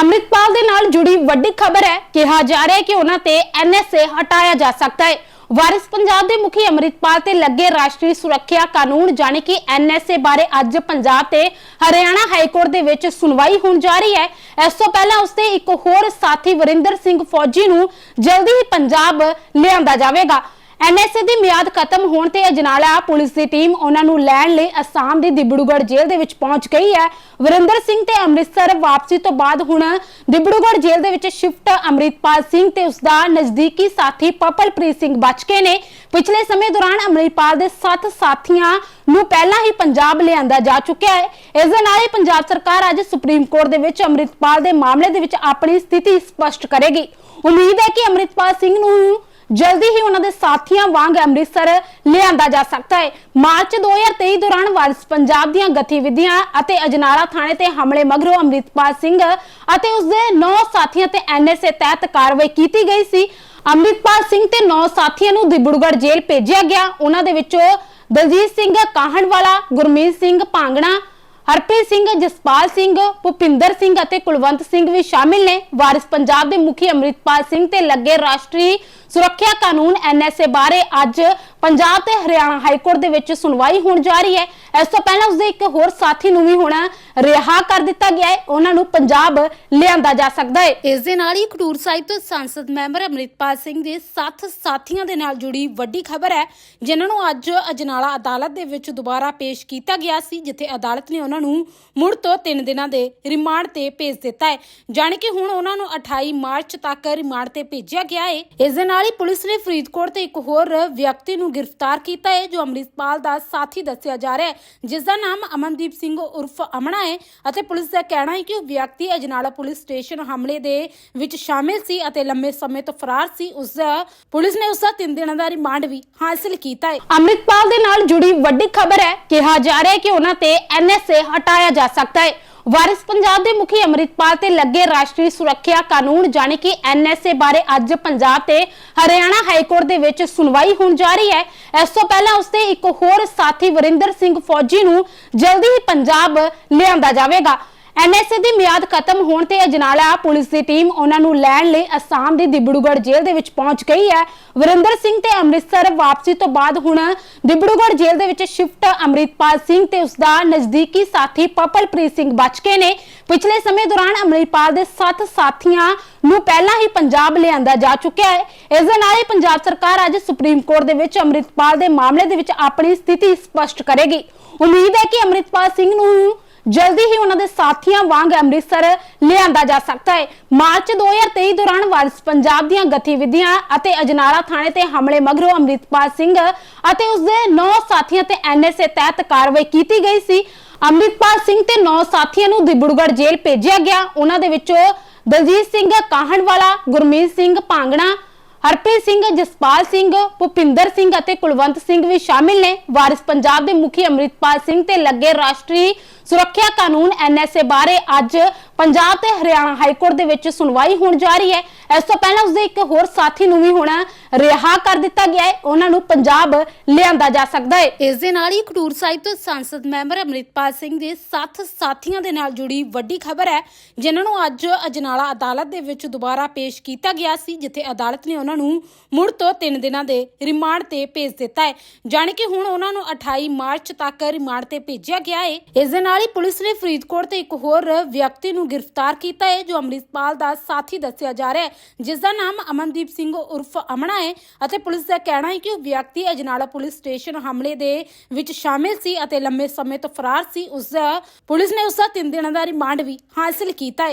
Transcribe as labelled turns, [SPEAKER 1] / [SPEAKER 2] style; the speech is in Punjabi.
[SPEAKER 1] ਅੰਮ੍ਰਿਤਪਾਲ ਦੇ ਨਾਲ ਜੁੜੀ ਵੱਡੀ ਖਬਰ ਹੈ। ਕਿਹਾ ਜਾ ਰਿਹਾ ਹੈ ਕਿ ਉਹਨਾਂ ਤੇ ਐਨਐਸਏ ਹਟਾਇਆ ਜਾ ਸਕਦਾ ਹੈ। ਵਾਰਿਸ ਪੰਜਾਬ ਦੇ ਮੁਖੀ ਅੰਮ੍ਰਿਤਪਾਲ ਤੇ ਲੱਗੇ ਰਾਸ਼ਟਰੀ ਸੁਰੱਖਿਆ ਕਾਨੂੰਨ, ਜਾਣੀ ਕਿ ਐਨਐਸਏ ਬਾਰੇ ਅੱਜ ਪੰਜਾਬ ਤੇ ਹਰਿਆਣਾ ਹਾਈ ਕੋਰਟ ਦੇ ਵਿੱਚ ਸੁਣਵਾਈ ਹੋਣ ਜਾ ਰਹੀ ਹੈ। ਇਸ ਤੋਂ ਪਹਿਲਾਂ ਉਸਦੇ ਇੱਕ ਹੋਰ ਸਾਥੀ ਵਰਿੰਦਰ ਸਿੰਘ ਫੌਜੀ ਨੂੰ ਜਲਦੀ ਹੀ ਪੰਜਾਬ ਲਿਆਂਦਾ ਜਾਵੇਗਾ। ਐਨਐਸਏ ਦੀ ਮਿਆਦ ਖਤਮ ਹੋਣ ਤੇ ਅਜਨਾਲਾ ਪੁਲਿਸ ਦੀ ਟੀਮ ਉਹਨਾਂ ਨੂੰ ਲੈਣ ਲਈ ਅਸਾਮ ਦੀ ਦਿਬੜੂਗੜ੍ਹ ਜੇਲ੍ਹ ਦੇ ਵਿੱਚ ਪਹੁੰਚ ਗਈ ਹੈ। ਵਰਿੰਦਰ ਸਿੰਘ ਤੇ ਅੰਮ੍ਰਿਤਸਰ ਵਾਪਸੀ ਤੋਂ ਬਾਅਦ ਹੁਣ ਦਿਬੜੂਗੜ੍ਹ ਜੇਲ੍ਹ ਦੇ ਵਿੱਚ ਸ਼ਿਫਟ ਅੰਮ੍ਰਿਤਪਾਲ ਸਿੰਘ ਤੇ ਉਸਦਾ ਨਜ਼ਦੀਕੀ ਸਾਥੀ ਪਪਲਪ੍ਰੀਤ ਸਿੰਘ ਬਚ ਕੇ ਨੇ। ਪਿਛਲੇ ਸਮੇਂ ਦੌਰਾਨ ਅੰਮ੍ਰਿਤਪਾਲ ਦੇ 7 ਸਾਥੀਆਂ ਨੂੰ ਪਹਿਲਾਂ ਹੀ ਪੰਜਾਬ ਲਿਆਂਦਾ ਜਾ ਚੁੱਕਿਆ ਹੈ। ਇਸ ਦੇ ਨਾਲ ਹੀ ਪੰਜਾਬ ਸਰਕਾਰ ਅੱਜ ਸੁਪਰੀਮ ਕੋਰਟ ਦੇ ਵਿੱਚ ਅੰਮ੍ਰਿਤਪਾਲ ਦੇ ਮਾਮਲੇ ਦੇ ਵਿੱਚ ਆਪਣੀ ਸਥਿਤੀ ਸਪਸ਼ਟ ਕਰੇਗੀ। ਉਮੀਦ ਹੈ ਕਿ ਅੰਮ੍ਰਿਤਪਾਲ ਸਿੰਘ ਨੂੰ ਜਲਦੀ ਹੀ ਉਹਨਾਂ ਦੇ ਸਾਥੀਆਂ ਵਾਂਗ ਅੰਮ੍ਰਿਤਸਰ ਲਿਆਂਦਾ ਜਾ ਸਕਦਾ ਹੈ। ਮਾਰਚ 2023 ਦੌਰਾਨ ਵਾਰਿਸ ਪੰਜਾਬ ਦੀਆਂ ਗਤੀਵਿਧੀਆਂ ਅਤੇ ਅਜਨਾਲਾ ਥਾਣੇ ਤੇ ਹਮਲੇ ਮਗਰੋਂ ਅੰਮ੍ਰਿਤਪਾਲ ਸਿੰਘ ਅਤੇ ਉਸਦੇ 9 ਸਾਥੀਆਂ ਤੇ ਐਨਐਸਏ ਤਹਿਤ ਕਾਰਵਾਈ ਕੀਤੀ ਗਈ ਸੀ। ਅੰਮ੍ਰਿਤਪਾਲ ਸਿੰਘ ਤੇ 9 ਸਾਥੀਆਂ ਨੂੰ ਦਿਬੜੂਗੜ੍ਹ ਜੇਲ੍ਹ ਭੇਜਿਆ ਗਿਆ। ਉਹਨਾਂ ਦੇ ਵਿੱਚੋਂ ਦਲਜੀਤ ਸਿੰਘ ਕਾਹਣਵਾਲਾ ਗੁਰਮੀਤ ਸਿੰਘ ਭਾਂਗਣਾ ਹਰਪ੍ਰੀਤ ਸਿੰਘ, ਜਸਪਾਲ ਸਿੰਘ, ਭੁਪਿੰਦਰ ਸਿੰਘ ਅਤੇ ਕੁਲਵੰਤ ਸਿੰਘ ਵੀ ਸ਼ਾਮਿਲ ਨੇ। ਵਾਰਿਸ ਪੰਜਾਬ ਦੇ ਮੁਖੀ ਅੰਮ੍ਰਿਤਪਾਲ ਸਿੰਘ ਤੇ ਲੱਗੇ ਰਾਸ਼ਟਰੀ ਸੁਰੱਖਿਆ ਕਾਨੂੰਨ ਐਨਐਸਏ ਬਾਰੇ ਅੱਜ ਪੰਜਾਬ ਤੇ ਹਰਿਆਣਾ ਹਾਈ ਕੋਰਟ ਦੇ ਵਿੱਚ ਸੁਣਵਾਈ ਹੋਣ ਜਾ ਰਹੀ ਹੈ। ਇਸ ਤੋਂ ਪਹਿਲਾਂ ਉਸਦੇ ਇੱਕ ਹੋਰ ਸਾਥੀ ਨੂੰ ਵੀ ਹੁਣ ਰਿਹਾ ਕਰ ਦਿੱਤਾ ਗਿਆ ਹੈ। ਉਹਨਾਂ ਨੂੰ ਪੰਜਾਬ ਲਿਆਂਦਾ ਜਾ ਸਕਦਾ ਹੈ। ਇਸ ਦੇ ਨਾਲ ਹੀ ਖਡੂਰ ਸਾਹਿਬ ਤੋਂ ਸੰਸਦ ਮੈਂਬਰ ਅੰਮ੍ਰਿਤਪਾਲ ਸਿੰਘ ਦੇ ਸੱਤ ਸਾਥੀਆਂ ਦੇ ਨਾਲ ਜੁੜੀ ਵੱਡੀ ਖਬਰ ਹੈ, ਜਿਨ੍ਹਾਂ ਨੂੰ ਅੱਜ ਅਜਨਾਲਾ ਅਦਾਲਤ ਦੇ ਵਿੱਚ ਦੁਬਾਰਾ ਪੇਸ਼ ਕੀਤਾ ਗਿਆ ਸੀ, ਜਿੱਥੇ ਅਦਾਲਤ ਨੇ ਉਹਨਾਂ ਨੂੰ ਮੁੜ ਤੋਂ 3 ਦਿਨਾਂ ਦੇ ਰਿਮਾਂਡ ਤੇ ਭੇਜ ਦਿੱਤਾ ਹੈ। ਜਾਣੀ ਕਿ ਹੁਣ ਉਹਨਾਂ ਨੂੰ 28 ਮਾਰਚ ਤੱਕ ਰਿਮਾਂਡ ਤੇ ਭੇਜਿਆ ਗਿਆ ਹੈ। ਇਸ ਦੇ ਨਾਲ ਹੀ ਪੁਲਿਸ ਨੇ ਫਰੀਦਕੋਟ ਤੇ ਇੱਕ ਹੋਰ ਵਿਅਕਤੀ ਨੂੰ ਗ੍ਰਿਫਤਾਰ ਕੀਤਾ ਹੈ, ਜੋ ਅੰਮ੍ਰਿਤਪਾਲ ਦਾ ਸਾਥੀ ਦੱਸਿਆ ਜਾ ਰਿਹਾ ਹੈ। ਜਿਸ ਦਾ ਨਾਮ ਅਮਨਦੀਪ ਸਿੰਘ ਉਰਫ ਅਮਣਾ ਹੈ ਅਤੇ ਪੁਲਿਸ ਦਾ ਕਹਿਣਾ ਹੈ ਕਿ ਉਹ ਵਿਅਕਤੀ ਅਜਨਾਲਾ ਪੁਲਿਸ ਸਟੇਸ਼ਨ ਹਮਲੇ ਦੇ ਵਿੱਚ ਸ਼ਾਮਿਲ ਸੀ ਅਤੇ ਲੰਮੇ ਸਮੇਂ ਤੋਂ ਫਰਾਰ ਸੀ। ਉਸ ਦਾ ਪੁਲਿਸ ਨੇ ਉਸ ਦਾ 3 ਦਿਨਾਂ ਦਾ ਰਿਮਾਂਡ ਵੀ ਹਾਸਲ ਕੀਤਾ ਹੈ। ਅੰਮ੍ਰਿਤਪਾਲ ਦੇ ਨਾਲ ਜੁੜੀ ਵੱਡੀ ਖਬਰ ਹੈ। ਕਿਹਾ ਜਾ ਰਿਹਾ ਹੈ ਕਿ ਉਹਨਾਂ ਤੇ ਐਨਐਸਏ ਹਟਾਇਆ ਜਾ ਸਕਦਾ ਹੈ। ਵਾਰਿਸ ਪੰਜਾਬ ਦੇ ਮੁਖੀ ਅੰਮ੍ਰਿਤਪਾਲ ਤੇ ਲੱਗੇ ਰਾਸ਼ਟਰੀ ਸੁਰੱਖਿਆ ਕਾਨੂੰਨ, ਜਾਣੀ ਕਿ ਐਨਐਸਏ ਬਾਰੇ ਅੱਜ ਪੰਜਾਬ ਤੇ ਹਰਿਆਣਾ ਹਾਈ ਕੋਰਟ ਦੇ ਵਿੱਚ ਸੁਣਵਾਈ ਹੋਣ ਜਾ ਰਹੀ ਹੈ। ਇਸ ਤੋਂ ਪਹਿਲਾਂ ਉਸਦੇ ਇੱਕ ਹੋਰ ਸਾਥੀ ਵਰਿੰਦਰ ਸਿੰਘ ਫੌਜੀ ਨੂੰ ਜਲਦੀ ਹੀ ਪੰਜਾਬ ਲਿਆਂਦਾ ਜਾਵੇਗਾ। ਐਨਐਸਏ ਦੀ ਮਿਆਦ ਖਤਮ ਹੋਣ ਤੇ ਅਜਨਾਲਾ ਪੁਲਿਸ ਦੀ ਟੀਮ ਉਹਨਾਂ ਨੂੰ ਲੈਣ ਲਈ ਅਸਾਮ ਦੀ ਦਿਬੜੂਗੜ੍ਹ ਜੇਲ੍ਹ ਦੇ ਵਿੱਚ ਪਹੁੰਚ ਗਈ ਹੈ। ਵਰਿੰਦਰ ਸਿੰਘ ਤੇ ਅੰਮ੍ਰਿਤਸਰ ਵਾਪਸੀ ਤੋਂ ਬਾਅਦ ਹੁਣ ਦਿਬੜੂਗੜ੍ਹ ਜੇਲ੍ਹ ਦੇ ਵਿੱਚ ਸ਼ਿਫਟ ਅੰਮ੍ਰਿਤਪਾਲ ਸਿੰਘ ਤੇ ਉਸਦਾ ਨਜ਼ਦੀਕੀ ਸਾਥੀ ਪਪਲਪ੍ਰੀਤ ਸਿੰਘ ਬਚ ਕੇ ਨੇ। ਪਿਛਲੇ ਸਮੇਂ ਦੌਰਾਨ ਅੰਮ੍ਰਿਤਪਾਲ ਦੇ 7 ਸਾਥੀਆਂ ਨੂੰ ਪਹਿਲਾਂ ਹੀ ਪੰਜਾਬ ਲਿਆਂਦਾ ਜਾ ਚੁੱਕਿਆ ਹੈ। ਇਸ ਦੇ ਨਾਲ ਹੀ ਪੰਜਾਬ ਸਰਕਾਰ ਅੱਜ ਸੁਪਰੀਮ ਕੋਰਟ ਦੇ ਵਿੱਚ ਅੰਮ੍ਰਿਤਪਾਲ ਦੇ ਮਾਮਲੇ ਦੇ ਵਿੱਚ ਆਪਣੀ ਸਥਿਤੀ ਸਪਸ਼ਟ ਕਰੇਗੀ। ਉਮੀਦ ਹੈ ਕਿ ਅੰਮ੍ਰਿਤਪਾਲ ਸਿੰਘ ਨੂੰ ਜਲਦੀ ਹੀ ਉਹਨਾਂ ਦੇ ਸਾਥੀਆਂ ਵਾਂਗ ਅੰਮ੍ਰਿਤਸਰ ਲਿਆਂਦਾ ਜਾ ਸਕਦਾ ਹੈ। ਮਾਰਚ 2023 ਦੌਰਾਨ ਵਾਰਿਸ ਪੰਜਾਬ ਦੀਆਂ ਗਤੀਵਿਧੀਆਂ ਅਤੇ ਅਜਨਾਲਾ ਥਾਣੇ ਤੇ ਹਮਲੇ ਮਗਰੋਂ ਅੰਮ੍ਰਿਤਪਾਲ ਸਿੰਘ ਅਤੇ ਉਸਦੇ 9 ਸਾਥੀਆਂ ਤੇ ਐਨਐਸਏ ਤਹਿਤ ਕਾਰਵਾਈ ਕੀਤੀ ਗਈ ਸੀ। ਅੰਮ੍ਰਿਤਪਾਲ ਸਿੰਘ ਤੇ 9 ਸਾਥੀਆਂ ਨੂੰ ਦਿਬੜੂਗੜ੍ਹ ਜੇਲ੍ਹ ਭੇਜਿਆ ਗਿਆ। ਉਹਨਾਂ ਦੇ ਵਿੱਚੋਂ ਦਲਜੀਤ ਸਿੰਘ ਕਾਹਣਵਾਲਾ ਗੁਰਮੀਤ ਸਿੰਘ ਭਾਂਗਣਾ ਹਰਪ੍ਰੀਤ ਸਿੰਘ, ਜਸਪਾਲ ਸਿੰਘ, ਭੁਪਿੰਦਰ ਸਿੰਘ ਅਤੇ ਕੁਲਵੰਤ ਸਿੰਘ ਵੀ ਸ਼ਾਮਿਲ ਨੇ। ਵਾਰਿਸ ਪੰਜਾਬ ਦੇ ਮੁਖੀ ਅੰਮ੍ਰਿਤਪਾਲ ਸਿੰਘ ਤੇ ਲੱਗੇ ਰਾਸ਼ਟਰੀ ਸੁਰੱਖਿਆ ਕਾਨੂੰਨ ਐਨਐਸਏ ਬਾਰੇ ਅੱਜ ਪੰਜਾਬ ਤੇ ਹਰਿਆਣਾ ਹਾਈ ਕੋਰਟ ਦੇ ਵਿੱਚ ਸੁਣਵਾਈ ਹੋਣ ਜਾ ਰਹੀ ਹੈ। ਇਸ ਤੋਂ ਪਹਿਲਾਂ ਉਸਦੇ ਇੱਕ ਹੋਰ ਸਾਥੀ ਨੂੰ ਵੀ ਹੁਣ ਰਿਹਾ ਕਰ ਦਿੱਤਾ ਗਿਆ ਹੈ। ਉਹਨਾਂ ਨੂੰ ਪੰਜਾਬ ਲਿਆਂਦਾ ਜਾ ਸਕਦਾ ਹੈ। ਇਸ ਦੇ ਨਾਲ ਹੀ ਖਡੂਰ ਸਾਹਿਬ ਤੋਂ ਸੰਸਦ ਮੈਂਬਰ ਅੰਮ੍ਰਿਤਪਾਲ ਸਿੰਘ ਦੇ 7 ਸਾਥੀਆਂ ਦੇ ਨਾਲ ਜੁੜੀ ਵੱਡੀ ਖਬਰ ਹੈ, ਜਿਨ੍ਹਾਂ ਨੂੰ ਅੱਜ ਅਜਨਾਲਾ ਅਦਾਲਤ ਦੇ ਵਿੱਚ ਦੁਬਾਰਾ ਪੇਸ਼ ਕੀਤਾ ਗਿਆ ਸੀ, ਜਿੱਥੇ ਅਦਾਲਤ ਨੇ ਉਹਨਾਂ ਨੂੰ ਮੁੜ ਤੋਂ 3 ਦਿਨਾਂ ਦੇ ਰਿਮਾਂਡ ਤੇ ਭੇਜ ਦਿੱਤਾ ਹੈ। ਜਾਣੀ ਕਿ ਹੁਣ ਉਹਨਾਂ ਨੂੰ 28 ਮਾਰਚ ਤੱਕ ਰਿਮਾਂਡ ਤੇ ਭੇਜਿਆ ਗਿਆ ਹੈ। ਇਸ ਦੇ ਨਾਲ ਹੀ ਪੁਲਿਸ ਨੇ ਫਰੀਦਕੋਟ ਤੇ ਇੱਕ ਹੋਰ ਵਿਅਕਤੀ ਨੂੰ ਗ੍ਰਿਫਤਾਰ ਕੀਤਾ ਹੈ, ਜੋ ਅੰਮ੍ਰਿਤਪਾਲ ਦਾ ਸਾਥੀ ਦੱਸਿਆ ਜਾ ਰਿਹਾ ਹੈ। ਜਿਸ ਦਾ ਨਾਮ ਅਮਨਦੀਪ ਸਿੰਘ ਉਰਫ ਅਮਣਾ ਹੈ ਅਤੇ ਪੁਲਿਸ ਦਾ ਕਹਿਣਾ ਹੈ ਕਿ ਉਹ ਵਿਅਕਤੀ ਅਜਨਾਲਾ ਪੁਲਿਸ ਸਟੇਸ਼ਨ ਹਮਲੇ ਦੇ ਵਿੱਚ ਸ਼ਾਮਿਲ ਸੀ ਅਤੇ ਲੰਮੇ ਸਮੇਂ ਤੋਂ ਫਰਾਰ ਸੀ। ਉਸ ਦਾ ਪੁਲਿਸ ਨੇ ਉਸ ਦਾ 3 ਦਿਨਾਂ ਦਾ ਰਿਮਾਂਡ ਵੀ ਹਾਸਲ ਕੀਤਾ ਹੈ।